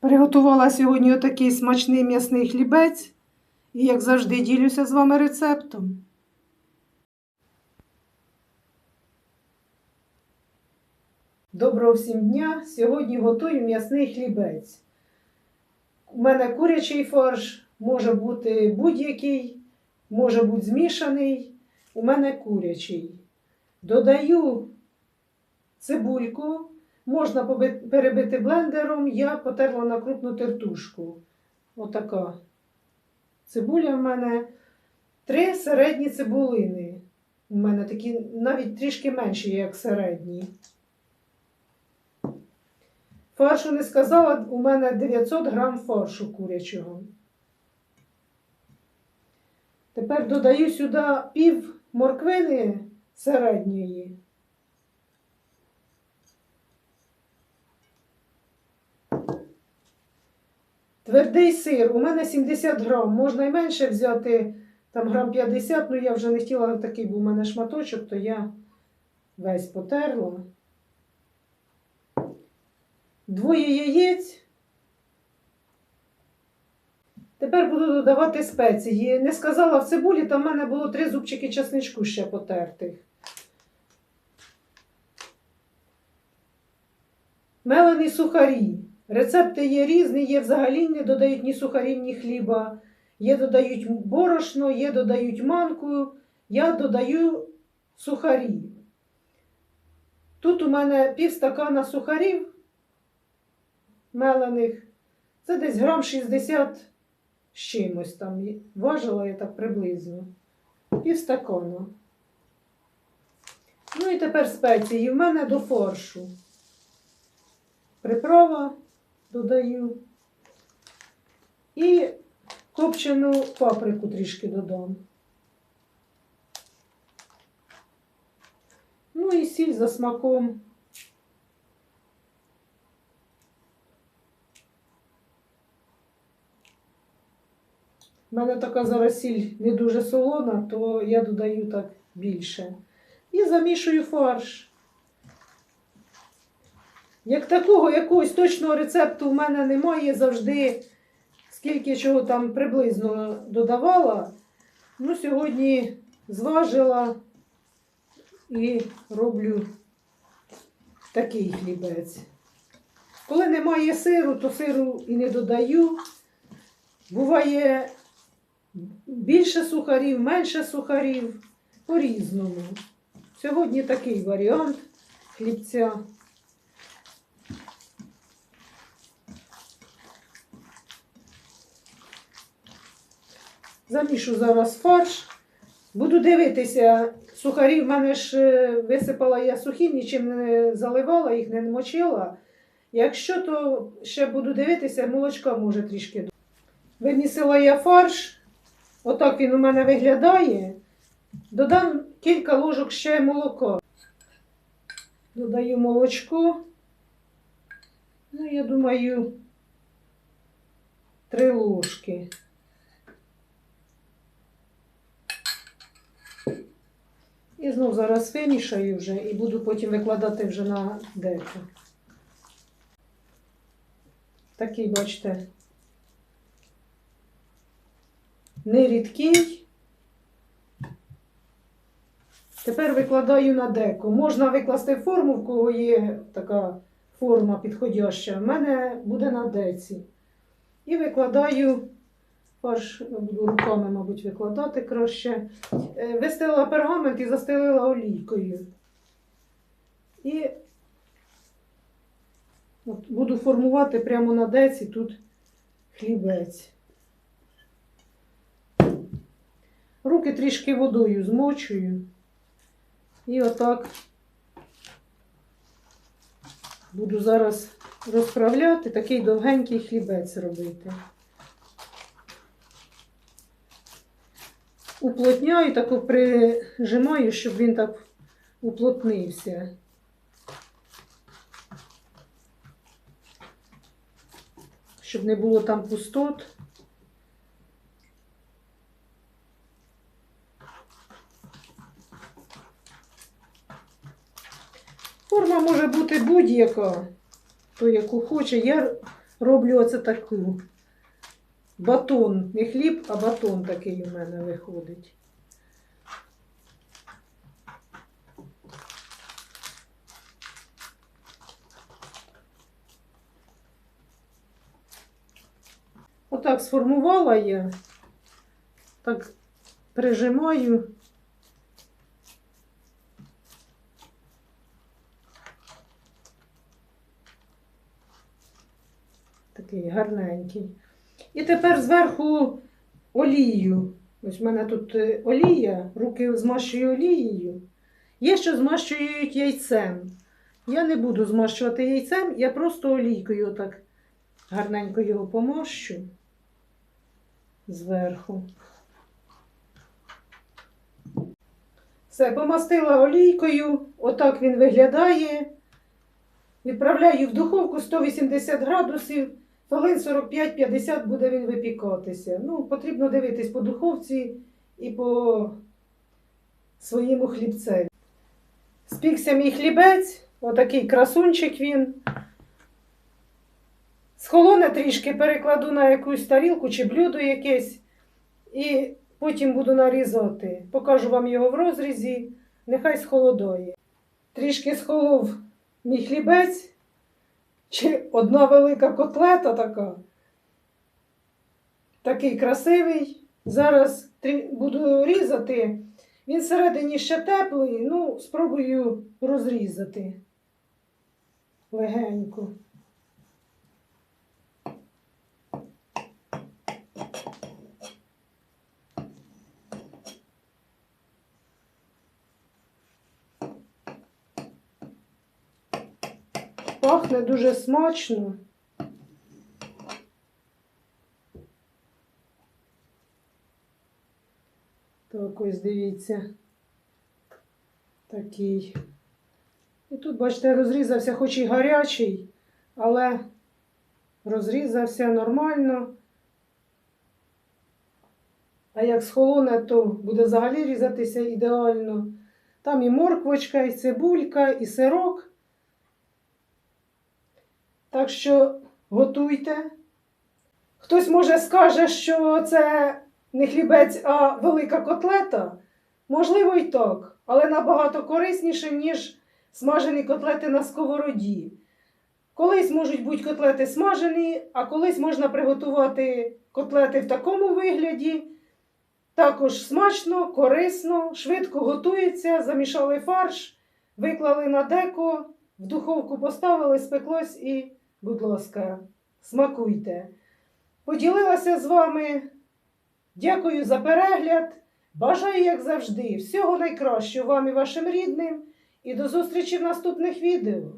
Приготувала сьогодні отакий смачний м'ясний хлібець і, як завжди, ділюся з вами рецептом. Доброго всім дня! Сьогодні готую м'ясний хлібець. У мене курячий фарш, може бути будь-який, може бути змішаний. У мене курячий. Додаю цибульку, можна перебити блендером, я потерла на крупну тертушку. Отака. Цибуля в мене три середні цибулини. У мене такі навіть трішки менші, як середні. Фаршу не сказала, у мене 900 грам фаршу курячого. Тепер додаю сюди пів морквини середньої. Твердий сир. У мене 70 грам. Можна і менше взяти, там грам 50, ну я вже не хотіла такий, був у мене шматочок, то я весь потерла. Двоє яєць. Тепер буду додавати спеції. Не сказала в цибулі, там в мене було три зубчики чесничку ще потертих. Мелені сухарі. Рецепти є різні, є взагалі не додають ні сухарів, ні хліба. Є додають борошно, є додають манку. Я додаю сухарі. Тут у мене пів стакана сухарів мелених. Це десь грам 60 з чимось там. Важила я так приблизно. Пів стакана. Ну і тепер спеції. В мене до форшу. Приправа додаю. І копчену паприку трішки додам. Ну і сіль за смаком. У мене така зараз сіль не дуже солона, то я додаю так більше. І замішую фарш. Як такого якогось точного рецепту в мене немає завжди, скільки чого там приблизно додавала. Ну, сьогодні зважила і роблю такий хлібець. Коли немає сиру, то сиру і не додаю. Буває більше сухарів, менше сухарів, по-різному. Сьогодні такий варіант хлібця. Замішу зараз фарш. Буду дивитися, сухарі в мене ж е, висипала я сухі, нічим не заливала, їх не мочила. Якщо, то ще буду дивитися, молочка може трішки. Вимісила я фарш, отак він у мене виглядає. Додам кілька ложок ще молока. Додаю молочко. Ну, я думаю, три ложки. Знов зараз вимішаю вже і буду потім викладати вже на деко. Такий, бачите, не рідкий. Тепер викладаю на деко. Можна викласти форму, в кого є така форма підходяща. У мене буде на деці. І викладаю фарш, буду руками, мабуть, викладати краще. Е, Вистелила пергамент і застелила олійкою. І от буду формувати прямо на деці тут хлібець. Руки трішки водою змочую. І отак буду зараз розправляти, такий довгенький хлібець робити. Уплотняю, так прижимаю, щоб він так уплотнився. Щоб не було там пустот. Форма може бути будь-яка, то яку хоче. Я роблю оце таку. Батон. Не хліб, а батон такий у мене виходить. Отак сформувала я, так прижимаю. Такий гарненький. І тепер зверху олію. Ось в мене тут е, олія, руки змащую олією. Є, що змащують яйцем. Я не буду змащувати яйцем, я просто олійкою отак гарненько його помощу зверху. Все, помастила олійкою, отак він виглядає. Відправляю в духовку 180 градусів, хвилин 45-50 буде він випікатися. Ну, потрібно дивитись по духовці і по своєму хлібцеві. Спікся мій хлібець, отакий красунчик він. Схолоне трішки перекладу на якусь тарілку чи блюдо якесь. І потім буду нарізати. Покажу вам його в розрізі, нехай схолодає. Трішки схолов мій хлібець, чи одна велика котлета така. Такий красивий. Зараз буду різати. Він всередині ще теплий, ну, спробую розрізати легенько. Пахне дуже смачно. Так, ось дивіться. Такий. І тут, бачите, розрізався хоч і гарячий, але розрізався нормально. А як схолоне, то буде взагалі різатися ідеально. Там і морквочка, і цибулька, і сирок. Так що готуйте. Хтось може скаже, що це не хлібець, а велика котлета. Можливо, і так, але набагато корисніше, ніж смажені котлети на сковороді. Колись можуть бути котлети смажені, а колись можна приготувати котлети в такому вигляді. Також смачно, корисно, швидко готується, замішали фарш, виклали на деко, в духовку поставили, спеклось і, будь ласка, смакуйте. Поділилася з вами. Дякую за перегляд. Бажаю, як завжди, всього найкращого вам і вашим рідним. І до зустрічі в наступних відео.